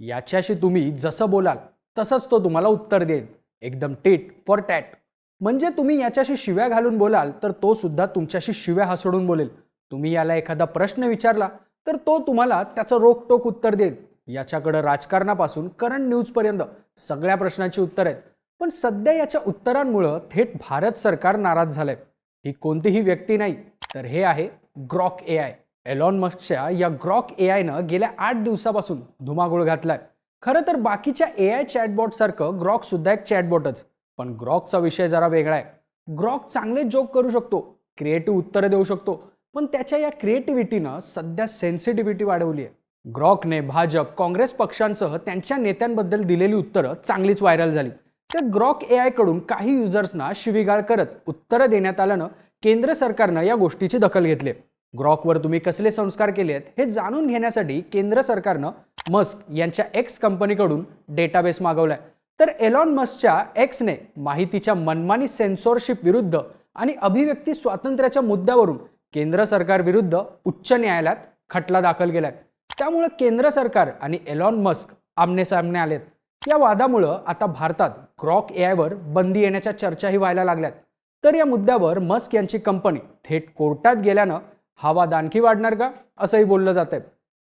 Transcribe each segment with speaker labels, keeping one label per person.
Speaker 1: याच्याशी तुम्ही जसं बोलाल तसंच तो तुम्हाला उत्तर देईल. एकदम टीट फॉर टॅट. म्हणजे तुम्ही याच्याशी शिव्या घालून बोलाल तर तो सुद्धा तुमच्याशी शिव्या हसडून बोलेल. तुम्ही याला एखादा प्रश्न विचारला तर तो तुम्हाला त्याचं रोकटोक उत्तर देईल. याच्याकडं राजकारणापासून करंट न्यूजपर्यंत सगळ्या प्रश्नांची उत्तर आहेत. पण सध्या याच्या उत्तरांमुळं थेट भारत सरकार नाराज झालंय. ही कोणतीही व्यक्ती नाही तर हे आहे ग्रॉक ए आय. एलॉन मस्कच्या या ग्रॉक ए आयनं गेल्या आठ दिवसापासून धुमाकूळ घातलाय. खरं तर बाकीच्या ए आय चॅटबॉट सारखं ग्रॉक सुद्धा एक चॅटबॉटच पण ग्रॉकचा विषय जरा वेगळा आहे. ग्रॉक चांगले जोक करू शकतो क्रिएटिव्ह उत्तरं देऊ शकतो पण त्याच्या या क्रिएटिव्हिटीनं सध्या सेन्सिटिव्हिटी वाढवली आहे. ग्रॉकने भाजप काँग्रेस पक्षांसह त्यांच्या नेत्यांबद्दल दिलेली उत्तरं चांगलीच व्हायरल झाली. तर ग्रॉक ए आयकडून काही युजर्सना शिवीगाळ करत उत्तरं देण्यात आल्यानं केंद्र सरकारनं या गोष्टीची दखल घेतली ग्रॉकवर तुम्ही कसले संस्कार केले आहेत हे जाणून घेण्यासाठी केंद्र सरकारनं मस्क यांच्या एक्स कंपनीकडून डेटाबेस मागवलाय. तर एलॉन मस्कच्या एक्सने माहितीच्या मनमानी सेन्सॉरशिप विरुद्ध आणि अभिव्यक्ती स्वातंत्र्याच्या मुद्द्यावरून केंद्र सरकार विरुद्ध उच्च न्यायालयात खटला दाखल केलाय. त्यामुळं केंद्र सरकार आणि एलॉन मस्क आमने सामने आलेत. या वादामुळं आता भारतात ग्रॉक ए आयवर बंदी येण्याच्या चर्चाही व्हायला लागल्यात. तर या मुद्द्यावर मस्क यांची कंपनी थेट कोर्टात गेल्यानं हा वाद आणखी वाढणार का? असंही बोललं जात आहे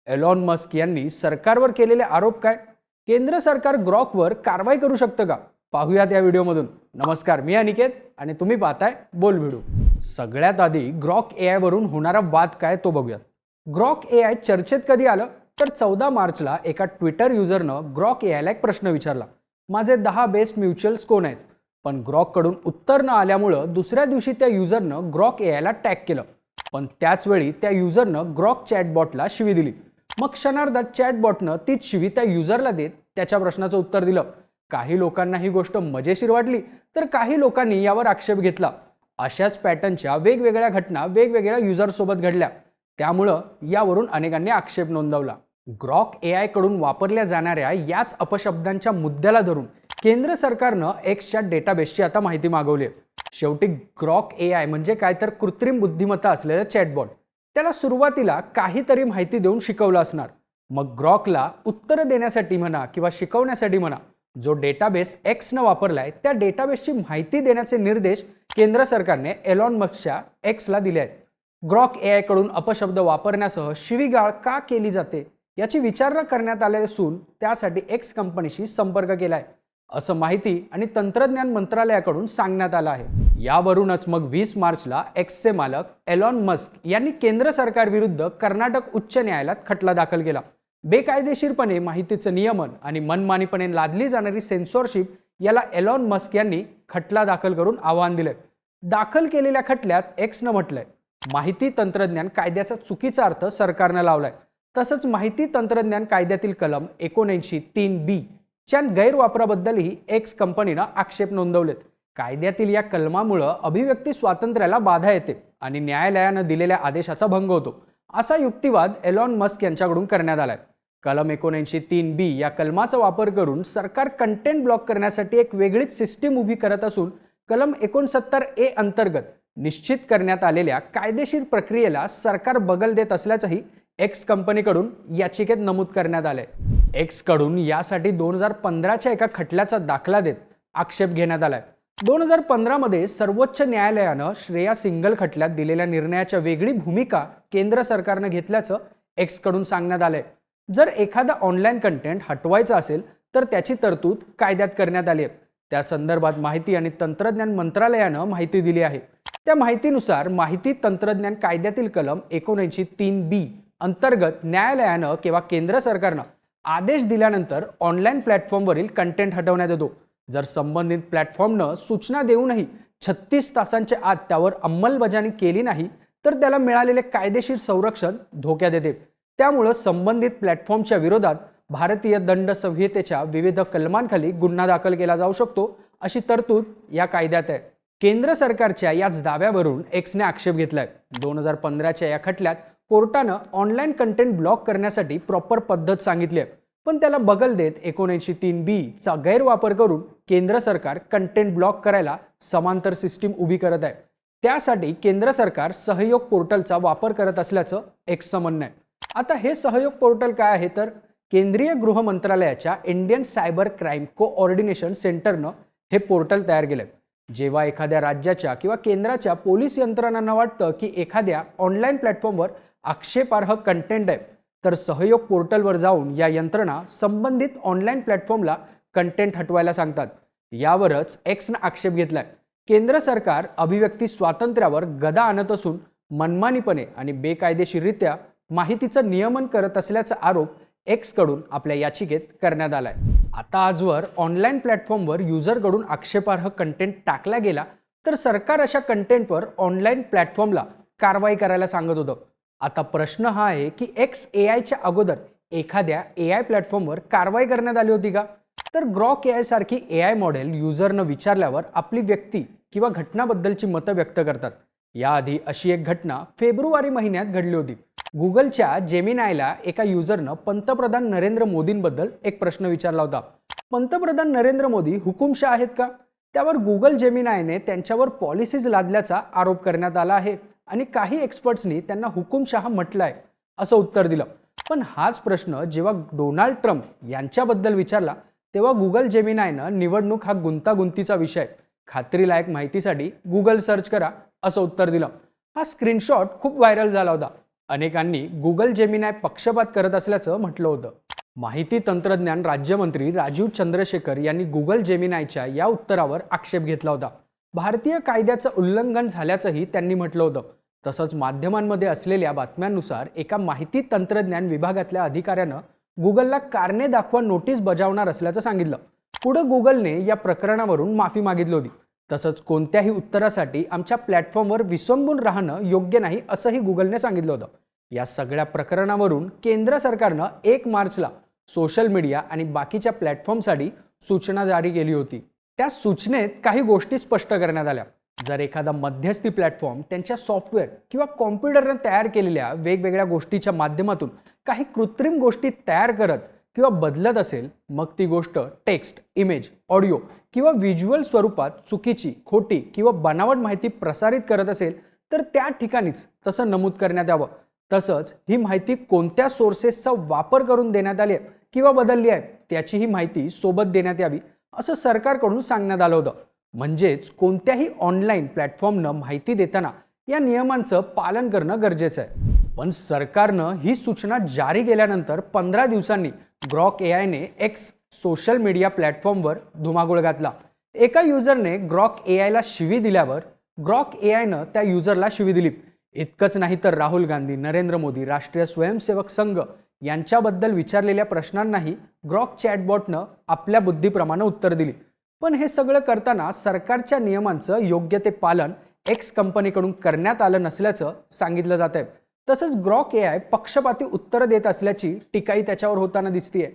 Speaker 1: एलॉन मस्क यांनी सरकारवर केलेले आरोप काय? केंद्र सरकार ग्रॉकवर कारवाई करू शकतं का? पाहूयात या व्हिडिओमधून. नमस्कार मी अनिकेत आणि तुम्ही पाहताय बोल व्हिडिओ. सगळ्यात आधी ग्रॉक ए आयवरून होणारा वाद काय तो बघूयात. ग्रॉक ए आय चर्चेत कधी आलं? तर चौदा मार्चला एका ट्विटर युजरनं ग्रॉक ए आयला एक प्रश्न विचारला. माझे दहा बेस्ट म्युच्युअल्स कोण आहेत? पण ग्रॉककडून उत्तर न आल्यामुळं दुसऱ्या दिवशी त्या युजरनं ग्रॉक ए आयला टॅग केलं. पण त्याचवेळी त्या युजरनं ग्रॉक चॅटबॉटला शिवी दिली. मग क्षणार्धात चॅटबॉटनं तीच शिवी त्या युजरला देत त्याच्या प्रश्नाचं उत्तर दिलं. काही लोकांना ही गोष्ट मजेशीर वाटली तर काही लोकांनी यावर आक्षेप घेतला. अशाच पॅटर्नच्या वेगवेगळ्या घटना वेगवेगळ्या युजरसोबत घडल्या. त्यामुळं यावरून अनेकांनी आक्षेप नोंदवला. ग्रॉक ए आयकडून वापरल्या जाणाऱ्या याच अपशब्दांच्या मुद्द्याला धरून केंद्र सरकारनं एक्सच्या डेटाबेसची आता माहिती मागवली आहे. शेवटी ग्रॉक ए आय म्हणजे काय तर कृत्रिम बुद्धिमत्ता असलेलं चॅटबॉट त्याला सुरुवातीला काहीतरी माहिती देऊन शिकवलं असणार. मग ग्रॉकला उत्तरं देण्यासाठी म्हणा किंवा शिकवण्यासाठी म्हणा जो डेटाबेस एक्सनं वापरलाय त्या डेटाबेसची माहिती देण्याचे निर्देश केंद्र सरकारने एलॉन मक्सच्या एक्सला दिले आहेत. ग्रॉक ए आयकडून अपशब्द वापरण्यासह शिवीगाळ का केली जाते याची विचारणा करण्यात आली असून त्यासाठी एक्स कंपनीशी संपर्क केलाय. असं माहिती आणि तंत्रज्ञान मंत्रालयाकडून सांगण्यात आलं आहे. यावरूनच मग वीस मार्चला एक्सचे मालक एलॉन मस्क यांनी केंद्र सरकारविरुद्ध कर्नाटक उच्च न्यायालयात खटला दाखल केला. बेकायदेशीरपणे माहितीचं नियमन आणि मनमानीपणे लादली जाणारी सेन्सॉरशिप याला एलॉन मस्क यांनी खटला दाखल करून आव्हान दिलंय. दाखल केलेल्या खटल्यात एक्सनं म्हटलंय. माहिती तंत्रज्ञान कायद्याचा चुकीचा अर्थ सरकारनं लावलाय. तसंच माहिती तंत्रज्ञान कायद्यातील कलम एकोणऐंशी तीन बी च्या गैरवापराबद्दलही एक्स कंपनीनं आक्षेप नोंदवलेत. कायद्यातील या कलमामुळं अभिव्यक्ती स्वातंत्र्याला बाधा येते आणि न्यायालयानं दिलेल्या आदेशाचा भंग होतो. असा युक्तिवाद एलॉन मस्क यांच्याकडून करण्यात आलाय. कलम एकोणऐंशी तीन बी या कलमाचा वापर करून सरकार कंटेंट ब्लॉक करण्यासाठी एक वेगळीच सिस्टीम उभी करत असून कलम एकोणसत्तर ए अंतर्गत निश्चित करण्यात आलेल्या कायदेशीर प्रक्रियेला सरकार बगल देत असल्याचंही एक्स कंपनीकडून याचिकेत नमूद करण्यात आलंय. एक्सकडून यासाठी दोन हजार पंधराच्या एका खटल्याचा दाखला देत आक्षेप घेण्यात आलाय. दोन हजार पंधरामध्ये सर्वोच्च न्यायालयानं श्रेया सिंगल खटल्यात दिलेल्या निर्णयाच्या वेगळी भूमिका केंद्र सरकारनं घेतल्याचं एक्सकडून सांगण्यात आलंय. जर एखादा ऑनलाईन कंटेंट हटवायचा असेल तर त्याची तरतूद कायद्यात करण्यात आली आहे. त्या संदर्भात माहिती आणि तंत्रज्ञान मंत्रालयानं माहिती दिली आहे. त्या माहितीनुसार माहिती तंत्रज्ञान कायद्यातील कलम एकोणऐंशी तीन बी अंतर्गत न्यायालयानं किंवा केंद्र सरकारनं आदेश दिल्यानंतर ऑनलाईन प्लॅटफॉर्मवरील कंटेंट हटवण्यात येतो. जर संबंधित प्लॅटफॉर्मनं सूचना देऊनही छत्तीस तासांच्या आत त्यावर अंमलबजावणी केली नाही तर त्याला मिळालेले कायदेशीर संरक्षण धोक्यात येते. त्यामुळं संबंधित प्लॅटफॉर्मच्या विरोधात भारतीय दंड संहितेच्या विविध कलमांखाली गुन्हा दाखल केला जाऊ शकतो अशी तरतूद या कायद्यात आहे. केंद्र सरकारच्या याच दाव्यावरून एक्सने आक्षेप घेतलाय. दोन हजार पंधराच्या या खटल्यात कोर्टानं ऑनलाईन कंटेंट ब्लॉक करण्यासाठी प्रॉपर पद्धत सांगितली आहे. पण त्याला बगल देत एकोणऐंशी तीन बी चा गैरवापर करून केंद्र सरकार कंटेंट ब्लॉक करायला समांतर सिस्टीम उभी करत आहे. त्यासाठी केंद्र सरकार सहयोग पोर्टलचा वापर करत असल्याचं एक्सचं म्हणणं आहे. आता हे सहयोग पोर्टल काय आहे तर केंद्रीय गृह मंत्रालयाच्या इंडियन सायबर क्राईम कोऑर्डिनेशन सेंटरनं हे पोर्टल तयार केलंय जेव्हा एखाद्या राज्याच्या किंवा केंद्राच्या पोलीस यंत्रणांना वाटतं की एखाद्या ऑनलाईन प्लॅटफॉर्मवर आक्षेपार्ह कंटेंट आहे. तर सहयोग पोर्टलवर जाऊन या यंत्रणा संबंधित ऑनलाईन प्लॅटफॉर्मला कंटेंट हटवायला सांगतात. यावरच एक्सनं आक्षेप घेतलाय. केंद्र सरकार अभिव्यक्ती स्वातंत्र्यावर गदा आणत असून मनमानीपणे आणि बेकायदेशीररित्या माहितीचं नियमन करत असल्याचा आरोप एक्सकडून आपल्या याचिकेत करण्यात आलाय. आता आजवर ऑनलाईन प्लॅटफॉर्मवर युजरकडून आक्षेपार्ह कंटेंट टाकला गेला तर सरकार अशा कंटेंटवर ऑनलाईन प्लॅटफॉर्मला कारवाई करायला सांगत होतं. आता प्रश्न हा आहे की एक्स ए आयच्या अगोदर एखाद्या ए आय प्लॅटफॉर्मवर कारवाई करण्यात आली होती का? तर ग्रॉक ए आय सारखी ए आय मॉडेल युजरनं विचारल्यावर आपली व्यक्ती किंवा घटनाबद्दलची मतं व्यक्त करतात. याआधी अशी एक घटना फेब्रुवारी महिन्यात घडली होती. गुगलच्या जेमिनायला एका युजरनं पंतप्रधान नरेंद्र मोदींबद्दल एक प्रश्न विचारला होता. पंतप्रधान नरेंद्र मोदी हुकुमशा आहेत का? त्यावर गुगल जेमिनायने त्यांच्यावर पॉलिसीज लादल्याचा आरोप करण्यात आला आहे. आणि काही एक्सपर्ट्सनी त्यांना हुकूमशहा म्हटलं आहे असं उत्तर दिलं. पण हाच प्रश्न जेव्हा डोनाल्ड ट्रम्प यांच्याबद्दल विचारला तेव्हा गुगल जेमिनायनं निवडणूक हा गुंतागुंतीचा विषय खात्रीलायक माहितीसाठी गुगल सर्च करा असं उत्तर दिलं. हा स्क्रीनशॉट खूप व्हायरल झाला होता. अनेकांनी गुगल जेमिनाय पक्षपात करत असल्याचं म्हटलं होतं. माहिती तंत्रज्ञान राज्यमंत्री राजीव चंद्रशेखर यांनी गुगल जेमिनायच्या या उत्तरावर आक्षेप घेतला होता. भारतीय कायद्याचं उल्लंघन झाल्याचंही त्यांनी म्हटलं होतं. तसंच माध्यमांमध्ये असलेल्या बातम्यांनुसार एका माहिती तंत्रज्ञान विभागातल्या अधिकाऱ्यानं गुगलला कारणे दाखवा नोटीस बजावणार असल्याचं सांगितलं. पुढं गुगलने या प्रकरणावरून माफी मागितली होती. तसंच कोणत्याही उत्तरासाठी आमच्या प्लॅटफॉर्मवर विसंबून राहणं योग्य नाही असंही गुगलने सांगितलं होतं. या सगळ्या प्रकरणावरून केंद्र सरकारनं एक मार्चला सोशल मीडिया आणि बाकीच्या प्लॅटफॉर्मसाठी सूचना जारी केली होती. त्या सूचनेत काही गोष्टी स्पष्ट करण्यात आल्या. जर एखादा मध्यस्थी प्लॅटफॉर्म त्यांच्या सॉफ्टवेअर किंवा कॉम्प्युटरनं तयार केलेल्या वेगवेगळ्या गोष्टीच्या माध्यमातून काही कृत्रिम गोष्टी तयार करत किंवा बदलत असेल मग ती गोष्ट टेक्स्ट इमेज ऑडिओ किंवा व्हिज्युअल स्वरूपात चुकीची खोटी किंवा बनावट माहिती प्रसारित करत असेल तर त्या ठिकाणीच तसं नमूद करण्यात यावं. तसंच ही माहिती कोणत्या सोर्सेसचा वापर करून देण्यात आली आहे किंवा बदलली आहे त्याची ही माहिती सोबत देण्यात यावी. असं सरकारकडून सांगण्यात आलं होतं. म्हणजेच कोणत्याही ऑनलाईन प्लॅटफॉर्मनं माहिती देताना या नियमांचं पालन करणं गरजेचं आहे. पण सरकारनं ही सूचना जारी केल्यानंतर पंधरा दिवसांनी ग्रॉक ए आयने एक्स सोशल मीडिया प्लॅटफॉर्मवर धुमाकूळ घातला. एका युजरने ग्रॉक ए आयला शिवी दिल्यावर ग्रॉक ए आयनं त्या युजरला शिवी दिली. इतकंच नाही तर राहुल गांधी नरेंद्र मोदी राष्ट्रीय स्वयंसेवक संघ यांच्याबद्दल विचारलेल्या प्रश्नांनाही ग्रॉक चॅटबॉटनं आपल्या बुद्धीप्रमाणे उत्तर दिली. पण हे सगळं करताना सरकारच्या नियमांचं योग्य ते पालन एक्स कंपनीकडून करण्यात आलं नसल्याचं सांगितलं जात आहे तसंच ग्रॉक ए आय पक्षपाती उत्तरं देत असल्याची टीकाही त्याच्यावर होताना दिसतीये.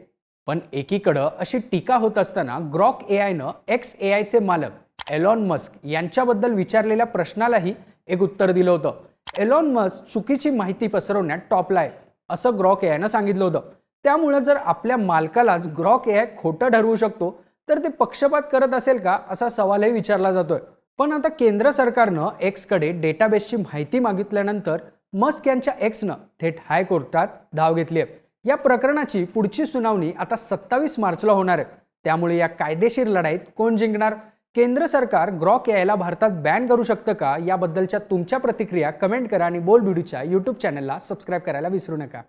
Speaker 1: पण एकीकडं अशी टीका होत असताना ग्रॉक ए आयनं एक्स ए आयचे मालक एलॉन मस्क यांच्याबद्दल विचारलेल्या प्रश्नालाही एक उत्तर दिलं होतं. एलॉन मस्क चुकीची माहिती पसरवण्यात टॉपला आहे. असं ग्रॉक ए आयनं सांगितलं होतं. त्यामुळं जर आपल्या मालकालाच ग्रॉक ए आय खोटं ठरवू शकतो तर ते पक्षपात करत असेल का असा सवालही विचारला जातोय. पण आता केंद्र सरकारनं एक्सकडे डेटाबेसची माहिती मागितल्यानंतर मस्क यांच्या एक्सनं थेट हायकोर्टात धाव घेतली आहे या प्रकरणाची पुढची सुनावणी आता सत्तावीस मार्चला होणार आहे. त्यामुळे या कायदेशीर लढाईत कोण जिंकणार? केंद्र सरकार ग्रॉक यायला भारतात बॅन करू शकतं का? याबद्दलच्या तुमच्या प्रतिक्रिया कमेंट करा आणि बोल बिडूच्या यूट्यूब चॅनलला सबस्क्राईब करायला विसरू नका.